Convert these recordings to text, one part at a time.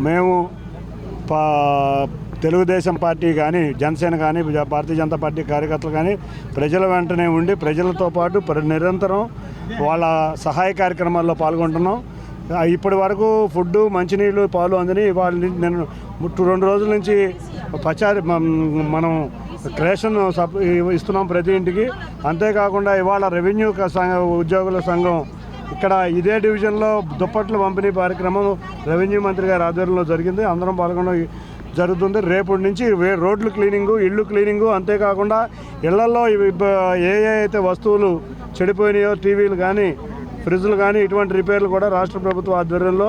మేము పా తెలుగుదేశం పార్టీ కానీ జనసేన కానీ భారతీయ జనతా పార్టీ కార్యకర్తలు కానీ ప్రజల వెంటనే ఉండి ప్రజలతో పాటు ప్ర- నిరంతరం వాళ్ళ సహాయ కార్యక్రమాల్లో పాల్గొంటున్నాం. ఇప్పటి వరకు ఫుడ్ మంచినీళ్ళు పాలు అందని వాళ్ళ నేను ముట్టు రెండు రోజుల నుంచి పచారి మనం రేషన్ సప్ ఇస్తున్నాం ప్రతి ఇంటికి. అంతేకాకుండా ఇవాళ రెవెన్యూ సంఘ ఉద్యోగుల సంఘం ఇక్కడ ఇదే డివిజన్లో దుప్పట్ల పంపిణీ కార్యక్రమం రెవెన్యూ మంత్రి గారి ఆధ్వర్యంలో జరిగింది. అందరం పాల్గొనడం జరుగుతుంది. రేపటి నుంచి రోడ్లు క్లీనింగు ఇళ్ళు క్లీనింగు అంతేకాకుండా ఇళ్ళలో ఏ ఏ అయితే వస్తువులు చెడిపోయినాయో టీవీలు కానీ ఫ్రిడ్జ్లు కానీ ఇటువంటి రిపేర్లు కూడా రాష్ట్ర ప్రభుత్వ ఆధ్వర్యంలో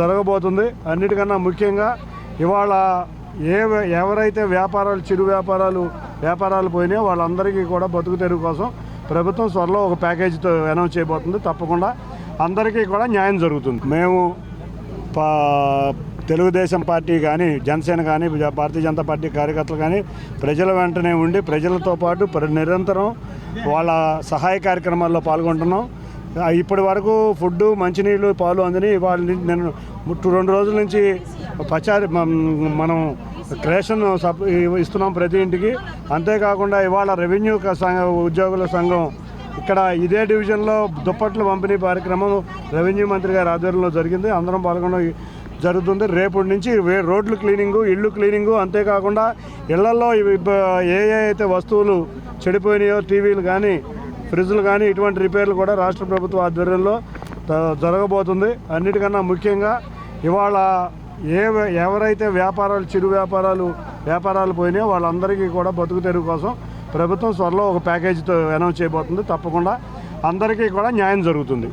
జరగబోతుంది. అన్నిటికన్నా ముఖ్యంగా ఇవాళ ఏ ఎవరైతే వ్యాపారాలు చిరు వ్యాపారాలు వ్యాపారాలు పోయినాయో వాళ్ళందరికీ కూడా బతుకు తెరువు కోసం ప్రభుత్వం త్వరలో ఒక ప్యాకేజీతో అనౌన్స్ చేయబోతుంది. తప్పకుండా అందరికీ కూడా న్యాయం జరుగుతుంది. మేము పా తెలుగుదేశం పార్టీ కానీ జనసేన కానీ భారతీయ జనతా పార్టీ కార్యకర్తలు కానీ ప్రజల వెంటనే ఉండి ప్రజలతో పాటు నిరంతరం వాళ్ళ సహాయ కార్యక్రమాల్లో పాల్గొంటున్నాం. ఇప్పటి వరకు ఫుడ్ మంచినీళ్ళు పాలు అందని వాళ్ళని నేను ముట్టు రెండు రోజుల నుంచి పచారి మనం రేషన్ ఇస్తున్నాం ప్రతి ఇంటికి. అంతేకాకుండా ఇవాళ రెవెన్యూ సంఘ ఉద్యోగుల సంఘం ఇక్కడ ఇదే డివిజన్లో దుప్పట్లు పంపిణీ కార్యక్రమం రెవెన్యూ మంత్రి గారి ఆధ్వర్యంలో జరిగింది. అందరం పాల్గొనడం జరుగుతుంది. రేపటి నుంచి రోడ్లు క్లీనింగు ఇళ్ళు క్లీనింగు అంతేకాకుండా ఇళ్ళలో ఏ ఏ అయితే వస్తువులు చెడిపోయినాయో టీవీలు కానీ ఫ్రిడ్జ్లు కానీ ఇటువంటి రిపేర్లు కూడా రాష్ట్ర ప్రభుత్వ ఆధ్వర్యంలో జరగబోతుంది. అన్నిటికన్నా ముఖ్యంగా ఇవాళ ఏ ఎవరైతే వ్యాపారాలు చిరు వ్యాపారాలు వ్యాపారాలు పోయినాయో వాళ్ళందరికీ కూడా బతుకు తెరుగు కోసం ప్రభుత్వం త్వరలో ఒక ప్యాకేజీతో అనౌన్స్ చేయబోతుంది. తప్పకుండా అందరికీ కూడా న్యాయం జరుగుతుంది.